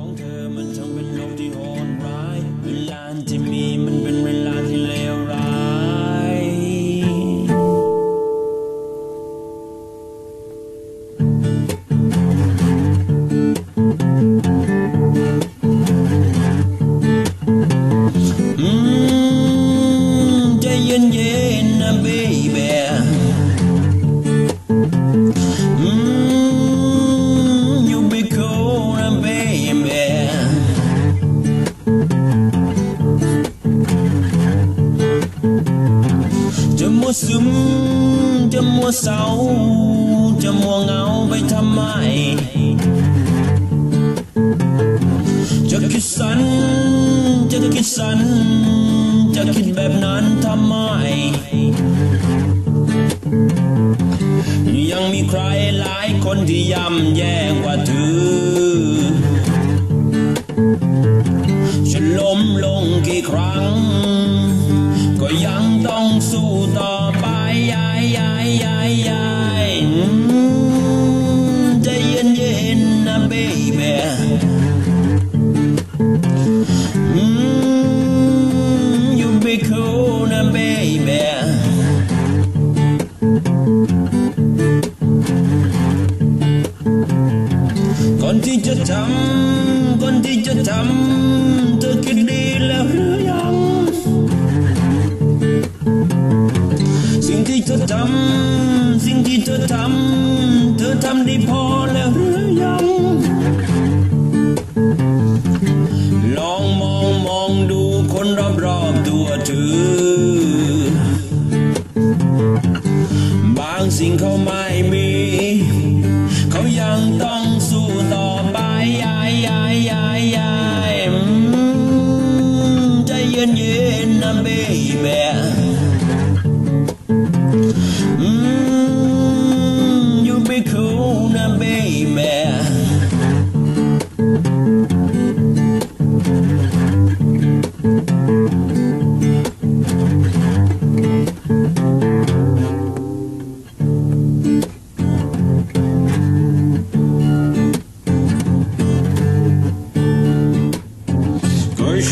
ของเธอมันช่างเป็นลมที่โหดร้ายเวลาที่มี วซึม จะมัวเศร้า จะมัวเหงาไปทำไม จะคิดสัน จะคิดสัน จะคิดแบบนั้นทำไม ยังมีใครหลายคนที่ย่ำแย่กว่าเธอ ฉันล้มลงกี่ครั้ง ก็ยัง baby อืม you be cool นะ baby ก่อนที่จะทำก่อนที่จะทำเธอคิดดีแล้วหรือยังสิ่งที่เธอทำสิ่งที่เธอทำเธอทำดีพอแล้ว สิ่งเขาไม่มี เขายังต้องสู้ต่อไปยายยายยายยายอืมใจเย็นเย็นๆนะ baby อืม you be cool นะเบบี้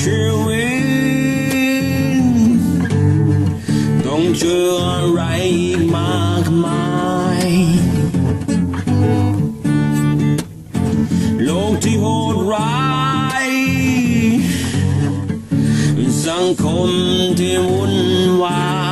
ชีวิตต้องเจออะไรมากมาย โลกที่โหดร้าย สังคมที่วุ่นวาย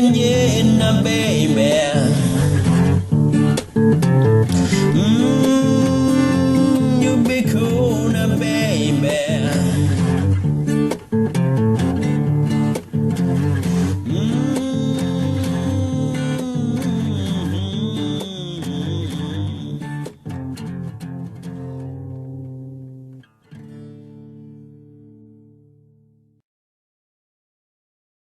yen yen baby